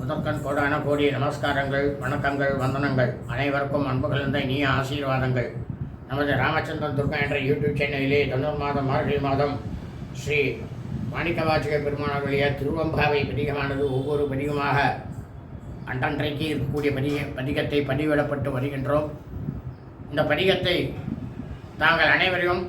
முதற்கண் கோடான கோடி நமஸ்காரங்கள் வணக்கங்கள் வந்தனங்கள். அனைவருக்கும் அன்பு கலந்த இனிய ஆசீர்வாதங்கள். நமது ராமச்சந்திரன் துர்கா என்ற யூடியூப் சேனலிலே தொண்ணூறு மாதம் மார்கழி மாதம் ஸ்ரீ மாணிக்கவாச்சக பெருமானவர்களுடைய திருவம்பாவை பதிகமானது ஒவ்வொரு பதிகமாக அன்றன்றைக்கு இருக்கக்கூடிய பதிக பதிகத்தை பதிவிடப்பட்டு வருகின்றோம். இந்த பதிகத்தை தாங்கள் அனைவரையும்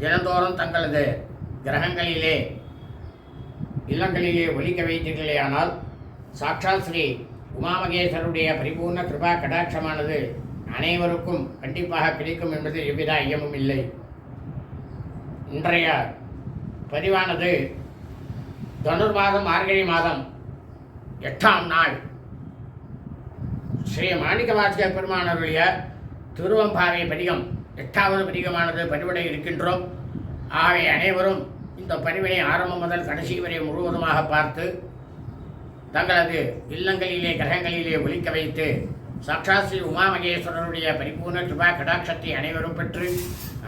தினந்தோறும் தங்களது கிரகங்களிலே இல்லங்களிலே ஒலிக்க வைத்தீர்களேயானால் சாட்சாத் ஸ்ரீ உமாமகேஸ்வருடைய பரிபூர்ண கிருபா கடாட்சமானது அனைவருக்கும் கண்டிப்பாக கிடைக்கும் என்பதில் எவ்வித ஐயமும் இல்லை. இன்றைய பதிவானது தனுர்மாதம் மார்கழி மாதம் எட்டாம் நாள். ஸ்ரீ மாணிக்கவாசக பெருமானருடைய திருவம்பாவை பதிகம் எட்டாவது பதிகமானது பதிவிட இருக்கின்றோம். ஆகவே அனைவரும் இந்த பதிவினை ஆரம்பம் முதல் கடைசி வரை முழுவதுமாக பார்த்து தங்களது இல்லங்களிலே கிரகங்களிலே ஒலிக்க வைத்து சாட்சாத் ஸ்ரீ உமாமகேஸ்வரனுடைய பரிபூர்ண கிருபா கடாட்சத்தை அனைவரும் பெற்று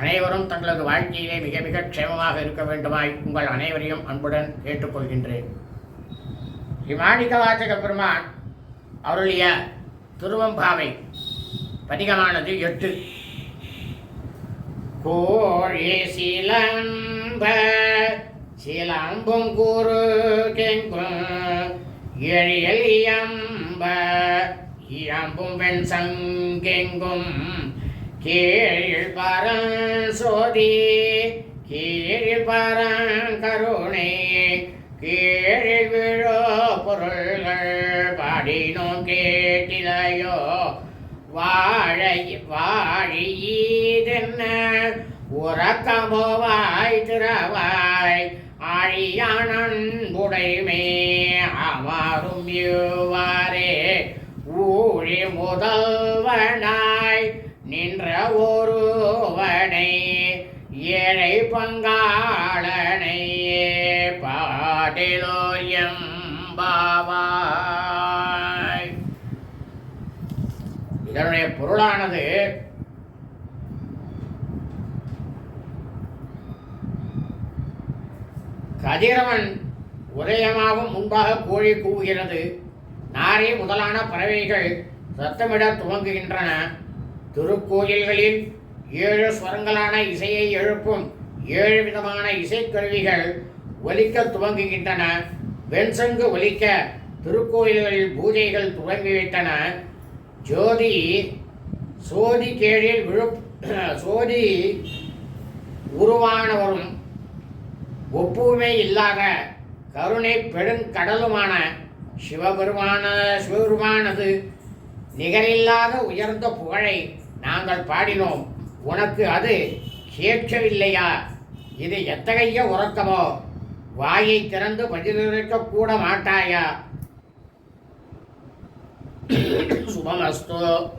அனைவரும் தங்களது வாழ்க்கையிலே மிக மிக க்ஷேமமாக இருக்க வேண்டுமாய் உங்கள் அனைவரையும் அன்புடன் கேட்டுக்கொள்கின்றேன். ஸ்ரீ வாசக பெருமான் அவருடைய திருவம்பாவை பதிகமானது எட்டு. கோழி சிலம்ப சிலம்பும் குரு கெங்கும் எழியம்ப இயம்பும் வெண் சங்கெங்கும் கீழ் பரசோதி கீழ் பரங்கருணை கீழ் விழோ பொருள்கள் பாடினோம் கேட்டிலையோ வாழை வாழியீதென்ன உறக்கமோவாய் திறவாய் ஆழியானன்புடைமே மாறும் இவ்வாறே ஊழி முதல்வனாய் நின்ற ஒருவனை ஏழை பங்காளனையே பாடிலோயம் பாவாய் இதனுடைய பொருளானது கதிரவன் உதயமாகும் முன்பாக கோழி கூவுகிறது. நாரே முதலான பறவைகள் சத்தமிட துவங்குகின்றன. திருக்கோயில்களில் ஏழு ஸ்வரங்களான இசையை எழுப்பும் ஏழு விதமான இசைக்கருவிகள் ஒலிக்க துவங்குகின்றன. வெண்சங்கு ஒலிக்க திருக்கோயில்களில் பூஜைகள் துவங்கிவிட்டன. ஜோதி சோதி கேழில் விழு சோதி உருவானவரும் ஒப்புமை இல்லாத கருணை பெருங்கடலுமான சிவபெருமான சிவபெருமானது நிகரில்லாத உயர்ந்த புகழை நாங்கள் பாடினோம். உனக்கு அது கேட்கவில்லையா? இது எத்தகைய உறக்கமோ? வாயை திறந்து பதிலிருக்க கூட மாட்டாயா? சுபமஸ்தோ.